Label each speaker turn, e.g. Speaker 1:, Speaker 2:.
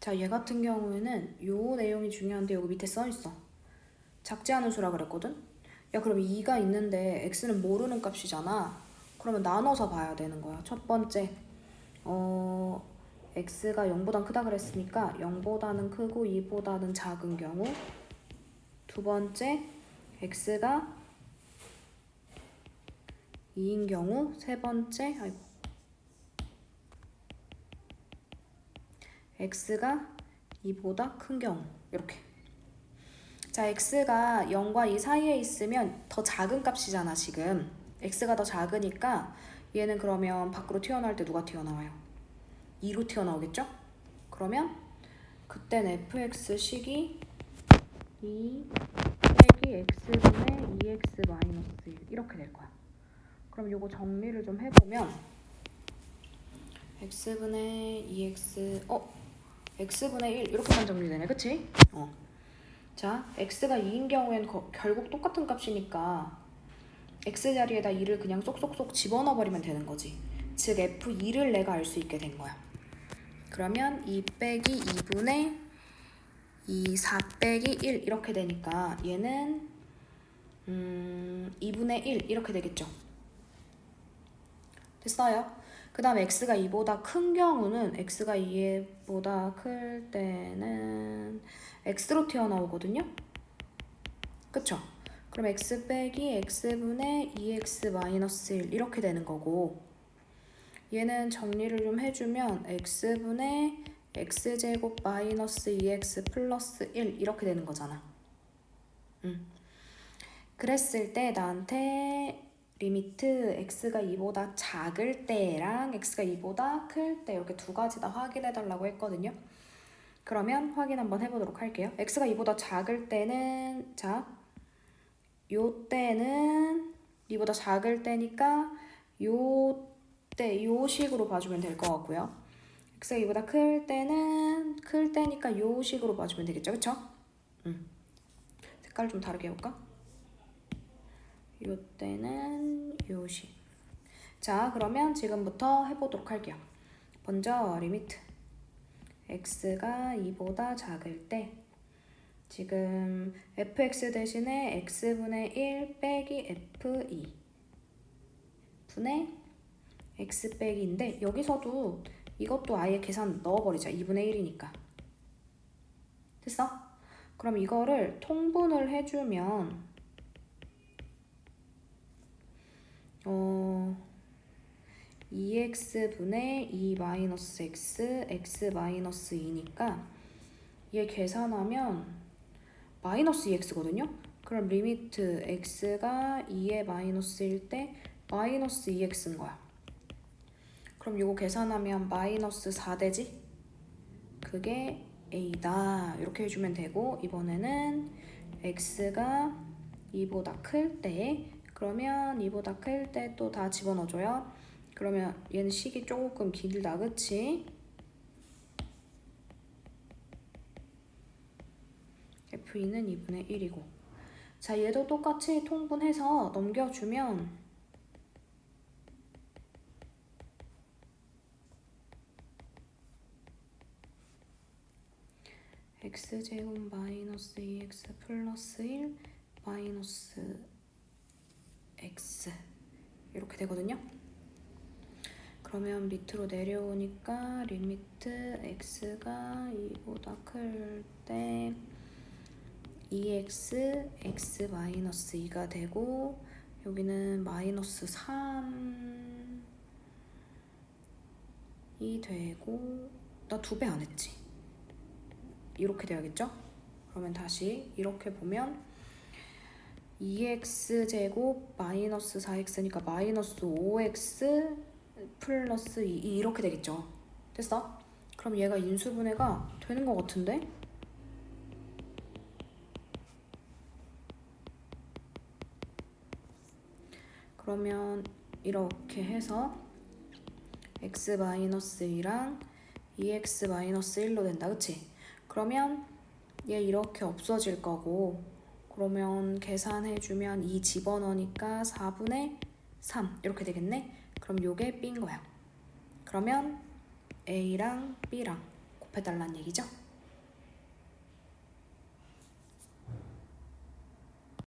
Speaker 1: 자, 얘 같은 경우에는 요 내용이 중요한데 여기 밑에 써 있어. 작지 않은 수라 그랬거든? 야, 그럼 2가 있는데 x는 모르는 값이잖아. 그러면 나눠서 봐야 되는 거야. 첫 번째, 어, x가 0보다 크다 그랬으니까 0보다는 크고 2보다는 작은 경우. 두 번째, x가 2인 경우. 세 번째, 아이고. X가 2보다 큰 경우. 이렇게. 자, x가 0과 2 사이에 있으면 더 작은 값이잖아, 지금. x가 더 작으니까 얘는 그러면 밖으로 튀어나올 때 누가 튀어나와요? 2로 튀어나오겠죠? 그러면 그땐 fx식이 2 빼기 x분의 2x 마이너스 1 이렇게 될 거야. 그럼 요거 정리를 좀 해보면 x분의 2x 어? X분의 1 이렇게만 정리되네 그치? 어. 자 x가 2인 경우엔 거- 결국 똑같은 값이니까 x 자리에다 2를 그냥 쏙쏙쏙 집어넣어 버리면 되는 거지 즉 f2를 내가 알 수 있게 된 거야 그러면 2 빼기 2분의 2, 4 빼기 1 이렇게 되니까 얘는 음, 2분의 1 이렇게 되겠죠 됐어요? 그 다음 x가 2보다 큰 경우는 x가 2보다 클 때는 x로 튀어나오거든요? 그쵸? 그럼 x 빼기 x분의 2x 마이너스 1 이렇게 되는 거고 얘는 정리를 좀 해주면 x분의 x제곱 마이너스 2x 플러스 1 이렇게 되는 거잖아 음. 그랬을 때 나한테 리미트 x가 2보다 작을 때랑 x가 2보다 클 때 이렇게 두 가지 다 확인해 달라고 했거든요. 그러면 확인 한번 해보도록 할게요. x가 2보다 작을 때는 자, 요 때는 2보다 작을 때니까 요 때, 요 식으로 봐주면 될 것 같고요. x가 2보다 클 때는 클 때니까 요 식으로 봐주면 되겠죠, 그쵸? 음. 색깔 좀 다르게 해볼까? 요 때는 요식. 자, 그러면 지금부터 해보도록 할게요. 먼저 리미트. x가 2보다 작을 때 지금 fx 대신에 x분의 1 빼기 f2 분의 x 빼기인데 여기서도 이것도 아예 계산 넣어버리자. 2분의 1이니까. 됐어? 그럼 이거를 통분을 해주면 어, 2x분의 2 마이너스 x, x 마이너스 2니까 얘 계산하면 마이너스 2x거든요? 그럼 리미트 x가 2의 마이너스일 때 마이너스 2x인 거야. 그럼 이거 계산하면 마이너스 4 되지? 그게 a다. 이렇게 해주면 되고 이번에는 x가 2보다 클 때 그러면 2보다 클 때 또 다 집어넣어줘요. 그러면 얘는 식이 조금 길다, 그치? F2는 2분의 1이고. 자, 얘도 똑같이 통분해서 넘겨주면 x제곱 마이너스 2x 플러스 1 마이너스 x 이렇게 되거든요. 그러면 밑으로 내려오니까 리미트 x가 2보다 클 때 2x x 마이너스 2가 되고 여기는 마이너스 3이 되고 나 두 배 안 했지 이렇게 돼야겠죠? 그러면 다시 이렇게 보면 2x 제곱 마이너스 4x니까 마이너스 5x 플러스 2 이렇게 되겠죠. 됐어? 그럼 얘가 인수분해가 되는 것 같은데? 그러면 이렇게 해서 x 마이너스 2랑 2x 마이너스 1로 된다, 그치? 그러면 얘 이렇게 없어질 거고 그러면 계산해주면 2 집어넣으니까 4분의 3 이렇게 되겠네? 그럼 요게 B인 거야. 그러면 A랑 B랑 곱해달라는 얘기죠.